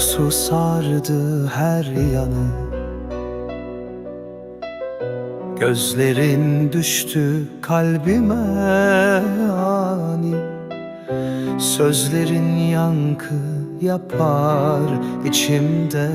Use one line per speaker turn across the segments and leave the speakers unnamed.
Korkusu sardı her yanı. Gözlerin düştü kalbime ani. Sözlerin yankı yapar içimde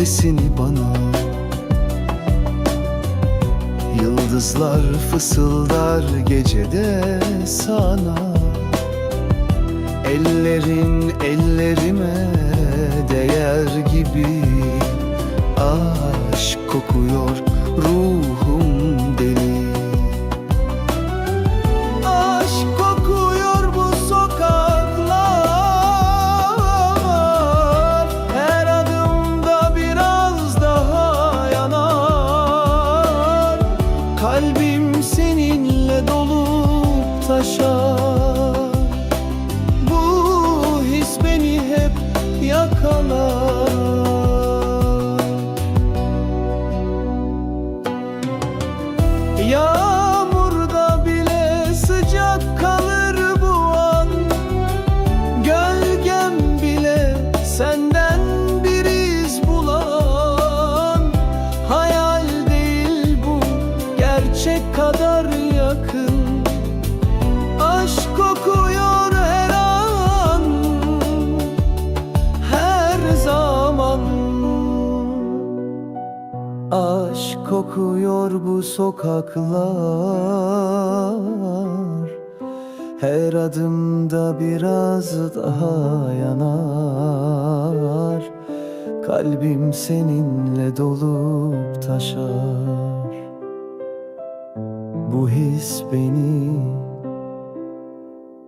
sesini bana. Yıldızlar fısıldar gecede sana. Ellerin ellerime değer gibi Aşk kokuyor. Ruhum taşar Bu his beni hep yakalar. Yağmurda bile sıcak kalır bu an. Gölgem bile senden bir iz bulan. Hayal değil bu gerçek kadar yakın kokuyor her an Her zaman. Aşk kokuyor bu sokaklar Her adımda biraz daha yanar. Kalbim seninle dolup taşar. Bu his beni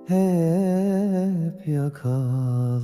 hep yakalar